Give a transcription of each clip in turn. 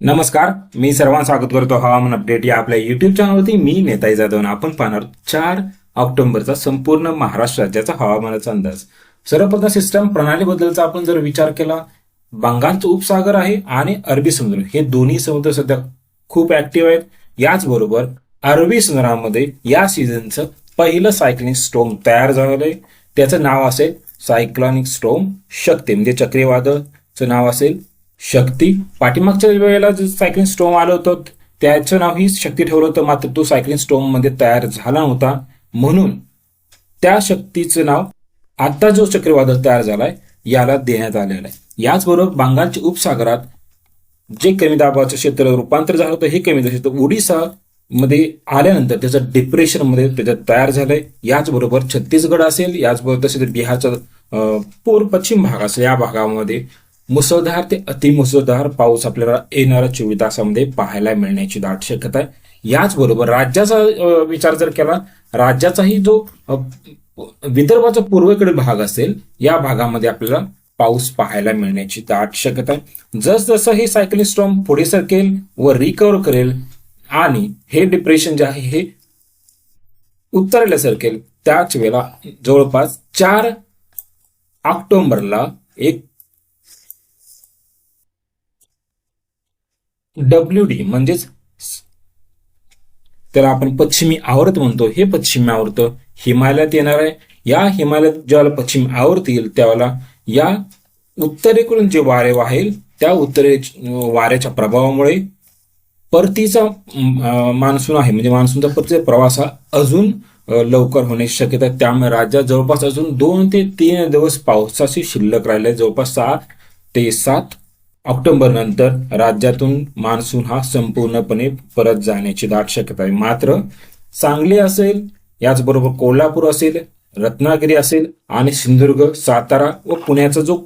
नमस्कार मी सर्वांना स्वागत करतो हवामान अपडेट या आपल्या युट्यूब चॅनलवरती मी नेताई जाधव आणि आपण पाहणार चार ऑक्टोबरचा संपूर्ण महाराष्ट्र राज्याचा हवामानाचा अंदाज. सर्वप्रथम सिस्टम प्रणालीबद्दलचा आपण जर विचार केला बंगालचा उपसागर आहे आणि अरबी समुद्र. हे दोन्ही समुद्र सध्या खूप ऍक्टिव्ह आहेत. याचबरोबर अरबी समुद्रामध्ये या सीझनचं पहिलं सायक्लिंग स्टोम तयार झालं आहे. त्याचं नाव असेल सायक्लॉनिक स्टोम शक्ती म्हणजे चक्रीवादळचं नाव असेल शक्ती. पाठीमागच्या वेळेला जो सायक्लिंग स्टोम आलं होतं त्याचं नाव ही शक्ती ठेवलं होतं मात्र तो सायक्लिंग स्टोममध्ये तयार झाला नव्हता. म्हणून त्या शक्तीचं नाव आता जो चक्रीवादळ तयार झालाय याला देण्यात आलेलं आहे. याचबरोबर बंगालच्या उपसागरात जे कमी दाबाचं क्षेत्र रूपांतर झालं होतं हे कमी दाबाचं क्षेत्र ओडिसा मध्ये आल्यानंतर त्याचं डिप्रेशनमध्ये त्याच्यात तयार झालंय. याचबरोबर छत्तीसगड असेल याचबरोबर तसेच बिहारचा पूर्व पश्चिम भाग असेल या भागामध्ये मुसळधार ते अतिमुसळधार पाऊस आपल्याला येणाऱ्या चोवीस तासामध्ये पाहायला मिळण्याची दाट शक्यता आहे. याचबरोबर राज्याचा विचार जर केला राज्याचाही जो विदर्भाचा पूर्वेकडील भाग असेल या भागामध्ये आपल्याला पाऊस पाहायला मिळण्याची दाट शक्यता आहे. जसजसं हे सायक्लिंग स्टॉम पुढे सरकेल व रिकव्हर करेल आणि हे डिप्रेशन जे आहे हे उत्तरेला सरकेल त्याच वेळेला जवळपास चार ऑक्टोबरला एक डब्ल्यू डी म्हणजेच त्याला आपण पश्चिमी आवर्त म्हणतो. हे पश्चिमी आवर्त हिमालयात येणार आहे. या हिमालयात ज्याला पश्चिम आवर्त येईल त्यावेळेला या उत्तरेकडून जे वारे वाहेल त्या उत्तरे वाऱ्याच्या प्रभावामुळे परतीचा मान्सून आहे. म्हणजे मान्सूनचा परतीचा प्रवास हा अजून लवकर होण्याची शक्यता त्यामुळे राज्यात जवळपास अजून दोन ते तीन दिवस पावसाची शिल्लक राहिले जवळपास सहा ते सात ऑक्टोबर नंतर राज्यातून मान्सून हा संपूर्णपणे परत जाण्याची दाट शक्यता आहे. मात्र सांगली असेल याचबरोबर कोल्हापूर असेल रत्नागिरी असेल आणि सिंधुदुर्ग सातारा व पुण्याचा जो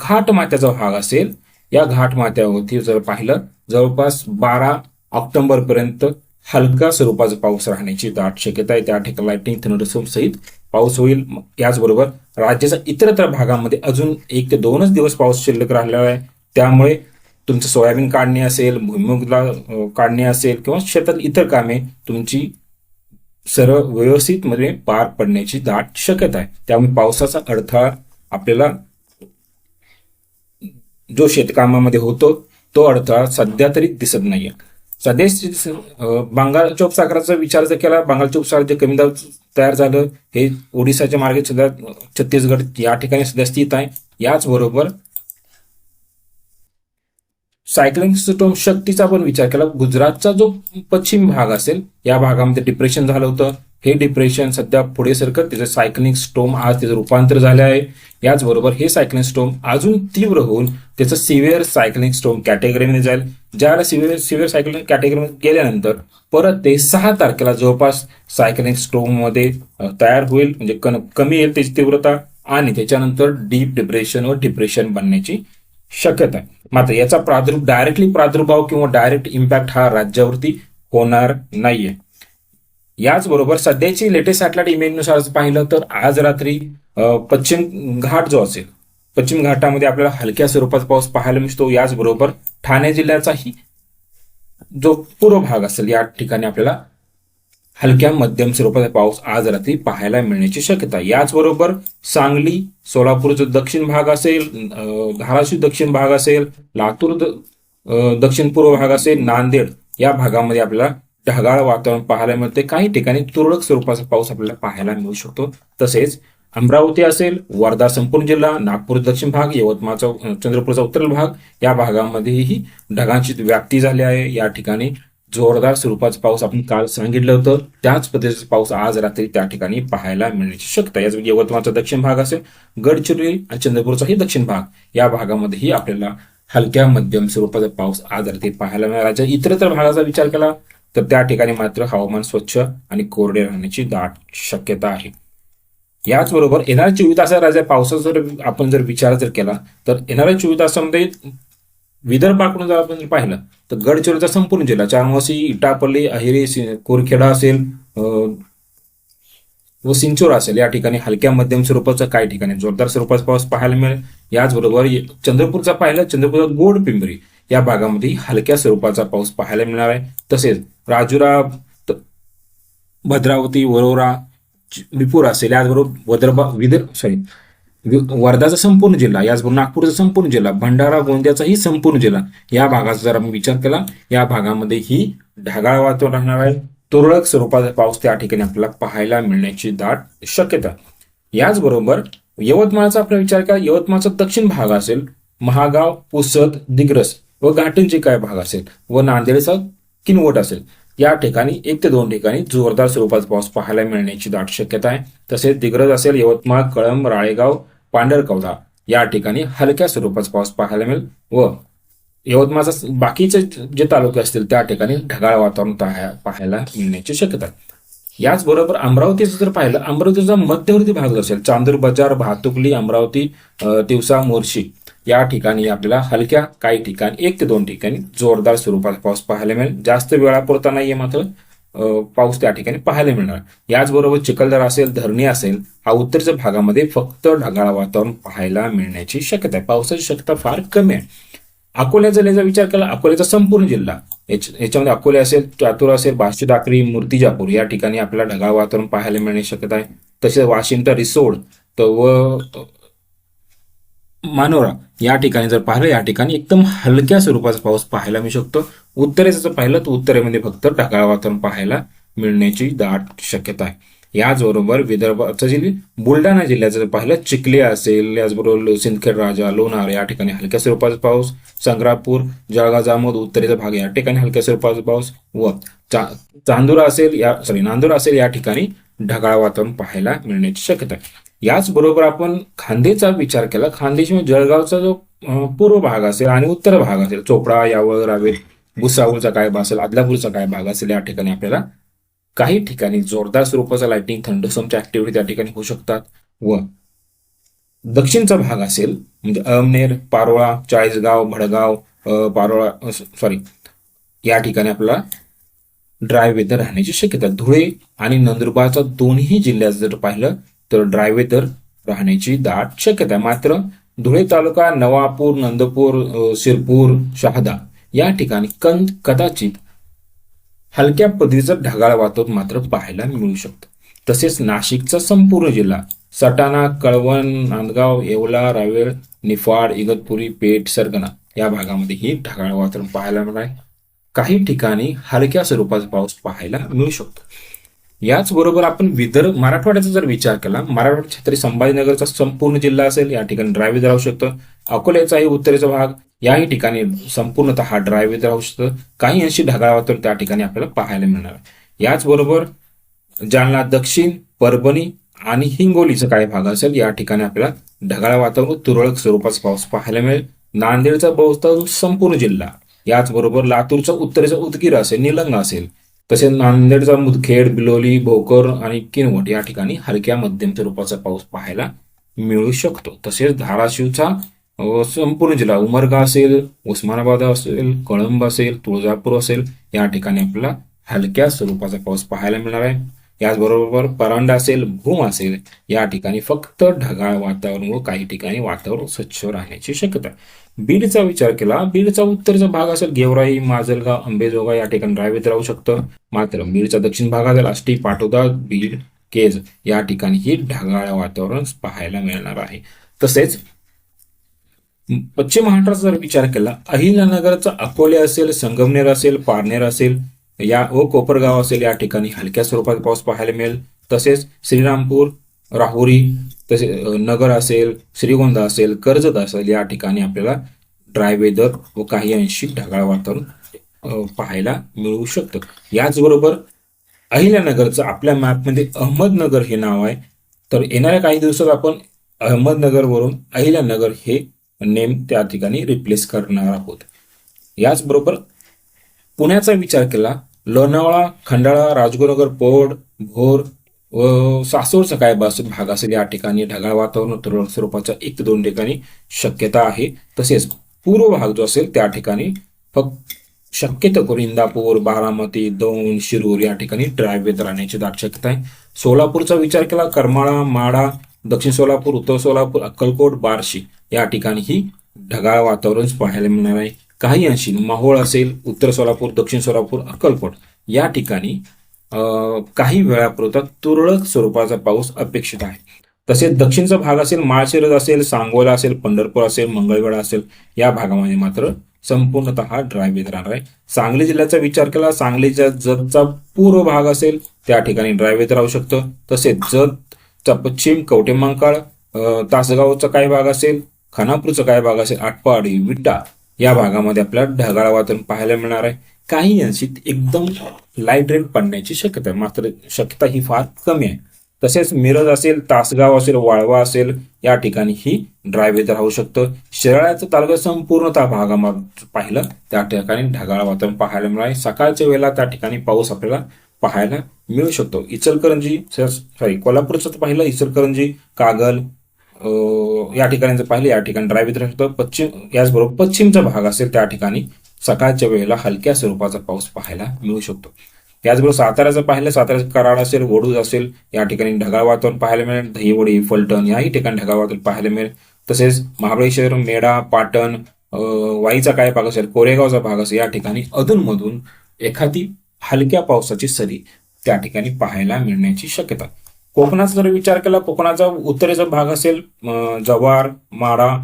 घाट माथ्याचा भाग असेल या घाट माथ्यावरती जर पाहिलं जवळपास बारा ऑक्टोबर पर्यंत हलका स्वरूपाचा पाऊस राहण्याची दाट शक्यता आहे. त्या ठिकाणी लाईटिंग थंडरस्टोम सहित पाऊस होईल. याचबरोबर राज्याच्या इतरत्र भागामध्ये अजून एक ते दोनच दिवस पाऊस शिल्लक राहिलेला आहे. त्यामुळे तुमचं सोयाबीन काढणे असेल भुईमुगला काढणे असेल किंवा शेतात इतर कामे तुमची सर्व व्यवस्थित मध्ये पार पडण्याची दाट शक्यता आहे. त्यामुळे पावसाचा अडथळा आपल्याला जो शेतकामामध्ये होतो तो अडथळा सध्या तरी दिसत नाहीये. सध्या बंगाल बंगालच्या उपसागराचा विचार जर केला बंगालच्या उपसागर जे कमी दाब तयार झालं हे ओडिसाच्या मार्गे सध्या छत्तीसगड या ठिकाणी सध्या स्थित आहे. याचबरोबर सायक्लिंग सिस्टम शक्तीचा पण विचार केला. गुजरातचा जो पश्चिम भाग असेल या भागामध्ये डिप्रेशन झालं होतं. हे डिप्रेशन सध्या पुढे सरकत त्याचं सायक्लिंग स्टोम आज त्याचं रूपांतर झालं आहे. याचबरोबर हे सायक्लिंग स्टोम अजून तीव्र होऊन त्याचं सिव्हिअर सायक्लिंग स्टोम कॅटेगरीने जाईल. ज्याला सिव्हिअर सिव्हिअर सायक्लिंग कॅटेगरीमध्ये गेल्यानंतर परत ते सहा तारखेला जवळपास सायक्लिंग स्टोममध्ये तयार होईल. म्हणजे कमी येईल त्याची तीव्रता आणि त्याच्यानंतर डीप डिप्रेशन व डिप्रेशन बनण्याची शकत आहे मात्र याचा प्रादुर्भाव डायरेक्टली प्रादुर्भाव किंवा डायरेक्ट इम्पॅक्ट हा राज्यावरती होणार नाहीये. याचबरोबर सध्याची लेटेस्ट सॅटेलाइट इमेजनुसार पाहिलं तर आज रात्री पश्चिम घाट जो असेल पश्चिम घाटामध्ये आपल्याला हलक्या स्वरूपाचा पाऊस पाहायला मिळतो. याचबरोबर ठाणे जिल्ह्याचाही जो पूर्व भाग असेल या ठिकाणी आपल्याला हलक्या मध्यम स्वरूपाचा पाऊस आज रात्री पाहायला मिळण्याची शक्यता याचबरोबर सांगली सोलापूरचा दक्षिण भाग असेल धाराशिव दक्षिण भाग असेल लातूर दक्षिण पूर्व भाग असेल नांदेड या भागामध्ये आपल्याला ढगाळ वातावरण पाहायला मिळते. काही ठिकाणी तुरळक स्वरूपाचा पाऊस आपल्याला पाहायला मिळू शकतो. तसेच अमरावती असेल वर्धा संपूर्ण जिल्हा नागपूर दक्षिण भाग यवतमाळचा चंद्रपूरचा उत्तर भाग या भागामध्येही ढगांची व्याप्ती झाली आहे. या ठिकाणी जोरदार स्वरूपाचा पाऊस आपण काल सांगितलं होतं. त्याच पद्धतीचा पाऊस आज रात्री त्या ठिकाणी पाहायला मिळण्याची शक्यता आहे. याच यवतमाळचा दक्षिण भाग असेल गडचिरोली आणि चंद्रपूरचाही दक्षिण भाग. या भागामध्येही आपल्याला हलक्या मध्यम स्वरूपाचा पाऊस आज रात्री पाहायला मिळाला इतरत्र भागाचा विचार केला तर त्या ठिकाणी मात्र हवामान स्वच्छ आणि कोरडे राहण्याची दाट शक्यता आहे. याचबरोबर येणाऱ्या चोवीस तासात राज्यात पावसाचा जर आपण जर विचार जर केला तर येणाऱ्या चोवीस तासामध्ये विदर्भाकडून जर आपण जर पाहिलं तर गडचिरोलीचा संपूर्ण जिल्हा चारमोसी इटापल्ली अहिरे कोरखेडा असेल व सिंचोर असेल या ठिकाणी हलक्या मध्यम स्वरूपाचा काही ठिकाणी जोरदार स्वरूपाचा पाऊस पाहायला मिळेल. याचबरोबर चंद्रपूरचा पाहिलं चंद्रपूरचा गोड पिंपरी या भागामध्ये हलक्या स्वरूपाचा पाऊस पाहायला मिळणार आहे. तसेच राजुरा भद्रावती वरोरा विपूर असेल याचबरोबर वदर्भा विदर्भ सॉरी वर्धाचा संपूर्ण जिल्हा याचबरोबर नागपूरचा संपूर्ण जिल्हा भंडारा गोंदियाचाही संपूर्ण जिल्हा या भागाचा जर आपण विचार केला या भागामध्ये ही ढगाळ वातावरण राहणार आहे. तुरळक स्वरूपाचा पाऊस त्या ठिकाणी आपल्याला पाहायला मिळण्याची दाट शक्यता. याचबरोबर यवतमाळचा आपला विचार केला यवतमाळचा दक्षिण भाग असेल महागाव पुसद दिग्रस व घाटींचे काय भाग असेल व नांदेडचा किनवट असेल या ठिकाणी एक ते दोन ठिकाणी जोरदार स्वरूपाचा पाऊस पाहायला मिळण्याची दाट शक्यता आहे. तसेच दिग्रज असेल यवतमाळ कळंब राळेगाव पांढरकवडा या ठिकाणी हलक्या स्वरूपाचा पाऊस पाहायला मिळेल व यवतमाळचा बाकीचे जे तालुके असतील त्या ठिकाणी ढगाळ वातावरण पाहायला मिळण्याची शक्यता आहे. याचबरोबर अमरावतीचं जर पाहिलं अमरावतीचा मध्यवर्ती भाग असेल चांदूर बाजार भातुकली अमरावती दिवसा तिवसा मोर्शी या ठिकाणी आपल्याला हलक्या काही ठिकाणी एक ते दोन ठिकाणी जोरदार स्वरूपाचा पाऊस पाहायला मिळेल. जास्त वेळापुरता नाहीये मात्र पाऊस त्या ठिकाणी पाहायला मिळणार. याचबरोबर चिखलदरा असेल धरणी असेल हा उत्तरच्या भागामध्ये फक्त ढगाळ वातावरण पाहायला मिळण्याची शक्यता आहे. पावसाची शक्यता फार कमी आहे. अकोल्या जिल्ह्याचा विचार केला अकोल्याचा संपूर्ण जिल्हा याच्यामध्ये अकोले असेल चातूर असेल बाशी टाकरी मूर्तिजापूर या ठिकाणी आपल्याला ढगाळ वातावरण पाहायला मिळण्याची शक्यता आहे. तसेच वाशिमचा रिसोड तर व मानोरा या ठिकाणी जर पाहिलं या ठिकाणी एकदम हलक्या स्वरूपाचा पाऊस पाहायला मिळू शकतो. उत्तरेचं जर पाहिलं तर उत्तरेमध्ये फक्त ढगाळ वातावरण पाहायला मिळण्याची दाट शक्यता आहे. याचबरोबर विदर्भाचं जे बुलढाणा जिल्ह्याचं जर पाहिलं चिखले असेल याचबरोबर सिंदखेड राजा लोणार या ठिकाणी हलक्या स्वरूपाचा पाऊस. संग्रापूर जळगाव जामोद उत्तरेचा भाग या ठिकाणी हलक्या स्वरूपाचा पाऊस व चा चांदुरा असेल या सॉरी नांदुरा असेल या ठिकाणी ढगाळ वातावरण पाहायला मिळण्याची शक्यता आहे. याचबरोबर आपण खांदेचा विचार केला. खान्देश म्हणजे जळगावचा जो पूर्व भाग असेल आणि उत्तर भाग असेल. चोपडा यावळ रावेर भुसावळचा काय भाग असेल आदलापूरचा काय भाग असेल या ठिकाणी आपल्याला काही ठिकाणी जोरदार स्वरूपाचा लाइटिंग थंडसमच्या ऍक्टिव्हिटी त्या ठिकाणी होऊ शकतात. व दक्षिणचा भाग असेल म्हणजे अमनेर पारोळा चाळीसगाव भडगाव पारोळा सॉरी या ठिकाणी आपल्याला ड्राय वेदर राहण्याची शक्यता. धुळे आणि नंदुरबारचा दोन्ही जिल्ह्यात जर पाहिलं तर ड्राय तर राहण्याची दाट शक्यता आहे. मात्र धुळे तालुका नवापूर नंदपूर सिरपूर शिरपूर शहादा या ठिकाणी कंद कदाचित हलक्या पदरीचं ढगाळ वातावरण मात्र पाहायला मिळू शकतं. तसेच नाशिकचा संपूर्ण जिल्हा सटाणा कळवण नांदगाव येवला रावेळ निफाड इगतपुरी पेठ सरगना या भागामध्ये ही ढगाळ वातावरण पाहायला मिळणार आहे. काही ठिकाणी हलक्या स्वरूपाचा पाऊस पाहायला मिळू शकतो. याचबरोबर आपण विदर्भ मराठवाड्याचा जर विचार केला मराठवाडा छत्री संभाजीनगरचा संपूर्ण जिल्हा असेल या ठिकाणी ड्रायव्ह राहू शकतं. अकोल्याचाही उत्तरेचा भाग याही ठिकाणी संपूर्णतः हा ड्रायव्ह राहू शकतं. काही अंशी ढगाळ वातावरण त्या ठिकाणी आपल्याला पाहायला मिळणार. याचबरोबर जालना दक्षिण परभणी आणि हिंगोलीचा काही भाग असेल या ठिकाणी आपल्याला ढगाळ वातावरण तुरळक स्वरूपाचा पाऊस पाहायला मिळेल. नांदेडचा बहुतांश संपूर्ण जिल्हा. याचबरोबर लातूरचा उत्तरेचा उदगीर असेल निलंगा असेल. तसेच नांदेडचा मुदखेड बिलोली भोकर आणि किनवट या ठिकाणी हलक्या मध्यम स्वरूपाचा पाऊस पाहायला मिळू शकतो. तसेच धाराशिवचा संपूर्ण जिल्हा उमरगा असेल उस्मानाबाद असेल कळंब असेल तुळजापूर असेल या ठिकाणी आपल्याला हलक्या स्वरूपाचा पाऊस पाहायला मिळणार आहे. याचबरोबर परांडा असेल भूम असेल या ठिकाणी फक्त ढगाळ वातावरण व काही ठिकाणी वातावरण स्वच्छ राहण्याची शक्यता बीडचा विचार केला बीडचा उत्तरचा भाग असेल गेवराई माजलगाव अंबेजोगाई या ठिकाणी ड्रायव्ह राहू शकतं. मात्र बीडचा दक्षिण भाग असेल आष्टी पाटोदा बीड केज या ठिकाणीही ढगाळ वातावरण पाहायला मिळणार आहे. तसेच पश्चिम महाराष्ट्राचा जर विचार केला अहिल्यानगरचा अकोले असेल संगमनेर असेल पारनेर असेल या व कोपरगाव असेल या ठिकाणी हलक्या स्वरूपात पाऊस पाहायला मिळेल. तसेच श्रीरामपूर राहुरी तसे नगर असेल श्रीगोंदा असेल कर्जत असेल या ठिकाणी आपल्याला ड्राय वेदर व काही अंशी ढगाळ वातावरण पाहायला मिळू शकतं. याचबरोबर अहिल्यानगरचं आपल्या मॅपमध्ये अहमदनगर हे नाव आहे. तर येणाऱ्या काही दिवसात आपण अहमदनगरवरून अहिल्यानगर हे नेम त्या ठिकाणी रिप्लेस करणार आहोत. याचबरोबर पुण्याचा विचार केला. लोणावळा खंडाळा राजगुरुनगर पोड भोर व सासोर काय बास भाग असेल या ठिकाणी ढगाळ वातावरण तुरळक स्वरूपाच्या एक ते दोन ठिकाणी शक्यता आहे. तसेच पूर्व भाग जो असेल त्या ठिकाणी फक्त शक्यतो करून इंदापूर बारामती दौंड शिरूर या ठिकाणी ड्रायव्ह राहण्याची दाट शक्यता आहे. सोलापूरचा विचार केला करमाळा माडा दक्षिण सोलापूर उत्तर सोलापूर अक्कलकोट बार्शी या ठिकाणी ही ढगाळ वातावरण पाहायला मिळणार आहे. काही अंशी माहोळ असेल उत्तर सोलापूर दक्षिण सोलापूर अक्कलकोट या ठिकाणी काही वेळापुरता तुरळक स्वरूपाचा पाऊस अपेक्षित आहे. तसेच दक्षिणचा भाग असेल माळशिरस असेल सांगोला असेल पंढरपूर असेल मंगळवेढा असेल या भागामध्ये मात्र संपूर्णतः ड्राय वेदर राहणार आहे. सांगली जिल्ह्याचा विचार केला सांगलीच्या जतचा पूर्व भाग असेल त्या ठिकाणी ड्राय वेदर राहू शकतं. तसेच जतचा पश्चिम कवटेमंकाळ तासगावचा काही भाग असेल खानापूरचा काही भाग असेल आटपाडी विटा या भागामध्ये आपल्याला ढगाळ वातावरण पाहायला मिळणार आहे. काही अंशीत एकदम लाइट रेन पडण्याची शक्यता आहे. मात्र शक्यता ही फार कमी आहे. तसेच मिरज असेल तासगाव असेल वाळवा असेल या ठिकाणी ही ड्राय वेदर राहू शकतं. शिराळ्याचं तालुका संपूर्णतः भागामध्ये पाहिलं त्या ठिकाणी ढगाळ वातावरण पाहायला मिळाले सकाळच्या वेळेला त्या ठिकाणी पाऊस आपल्याला पाहायला मिळू शकतो. इचलकरंजी सॉरी कोल्हापूरचं तर पाहिलं इचलकरंजी कागल या ठिकाणी जर पाहिलं या ठिकाणी ड्राय वेदर पश्चिम याचबरोबर पश्चिमचा भाग असेल त्या ठिकाणी सकाळच्या वेळेला हलक्या स्वरूपाचा पाऊस पाहायला मिळू शकतो. याचबरोबर साताऱ्याचं पाहिलं साताऱ्याचं कराड असेल वडूज असेल या ठिकाणी ढगाळ वातावरण पाहायला मिळेल दहिवडी फलटण याही ठिकाणी ढगाळ वातावरण पाहायला मिळेल. तसेच महाबळेश्वर मेढा पाटण वाईचा काय भाग असेल कोरेगावचा भाग असेल या ठिकाणी अधूनमधून एखादी हलक्या पावसाची सरी त्या ठिकाणी पाहायला मिळण्याची शक्यता. कोकणाचा जर विचार केला कोकणाचा उत्तरेचा भाग असेल जव्हार माडा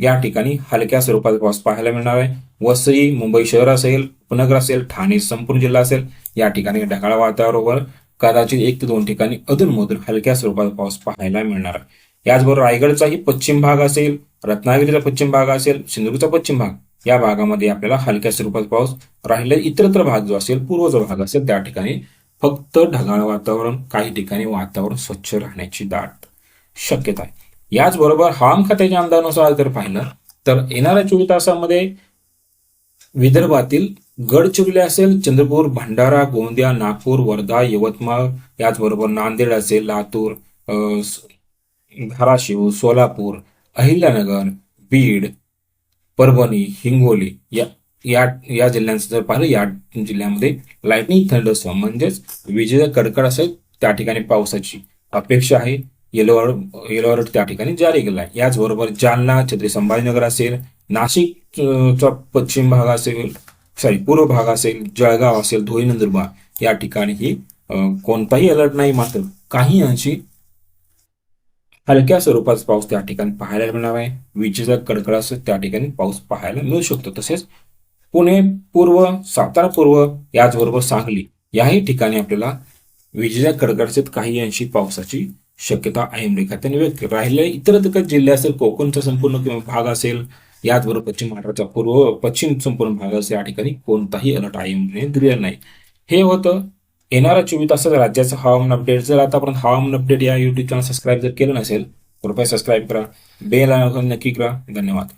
या ठिकाणी हलक्या स्वरूपाचा पाऊस पाहायला मिळणार आहे. वसई मुंबई शहर असेल उपनगर असेल ठाणे संपूर्ण जिल्हा असेल या ठिकाणी ढगाळ वातावरणावर कदाचित एक ते दोन ठिकाणी अधूनमधून हलक्या स्वरूपाचा पाऊस पाहायला मिळणार आहे. याचबरोबर रायगडचाही पश्चिम भाग असेल रत्नागिरीचा पश्चिम भाग असेल सिंधुदुर्गचा पश्चिम भाग या भागामध्ये आपल्याला हलक्या स्वरूपाचा पाऊस राहिलेला इतरत्र भाग जो असेल पूर्वचा भाग असेल त्या ठिकाणी फक्त ढगाळ वातावरण काही ठिकाणी वातावरण स्वच्छ राहण्याची दाट शक्यता आहे. याचबरोबर हवामान खात्याच्या अंदाजानुसार जर पाहिलं तर येणाऱ्या चोवीस तासामध्ये विदर्भातील गडचिरोली असेल चंद्रपूर भंडारा गोंदिया नागपूर वर्धा यवतमाळ याचबरोबर नांदेड असेल लातूर धाराशिव सोलापूर अहिल्यानगर बीड परभणी हिंगोली या या या जिल्ह्यांचं जर पाहिलं या जिल्ह्यामध्ये लाईटनिंग थंडरस्टॉर्म म्हणजेच विजेचा कडकड असेल त्या ठिकाणी पावसाची अपेक्षा आहे. येलो अलर्ट येलो अलर्ट त्या ठिकाणी जारी केला आहे. याचबरोबर जालना छत्री संभाजीनगर असेल नाशिक चा पश्चिम भाग असेल सॉरी पूर्व भाग असेल जळगाव असेल धुळे नंदुरबार या ठिकाणीही कोणताही अलर्ट नाही. मात्र काही अंशी हलक्या स्वरूपाचा पाऊस त्या ठिकाणी पाहायला मिळणार आहे. विजेचा कडकडास त्या ठिकाणी पाऊस पाहायला मिळू शकतो. तसेच पुणे पूर्व सातारा पूर्व याचबरोबर सांगली. याही ठिकाणी आपल्याला विजेच्या कडकडचेत काही अंशी पावसाची शक्यता आयएमडी म्हणजे त्यांनी व्यक्त केली. राहिलेले इतर जिल्हे असेल कोकणचा संपूर्ण भाग असेल याचबरोबर पश्चिम महाराष्ट्राचा पूर्व पश्चिम संपूर्ण भाग असेल या ठिकाणी कोणताही अलर्ट आयएमडीने म्हणजे दिलेला नाही. हे होतं येणाऱ्या चोवीस तासात राज्याचं हवामान अपडेट जर आतापर्यंत हवामान अपडेट या युट्यूब चॅनल सबस्क्राईब जर केलं नसेल कृपया सबस्क्राईब करा. बेल आयकॉन नक्की करा. धन्यवाद.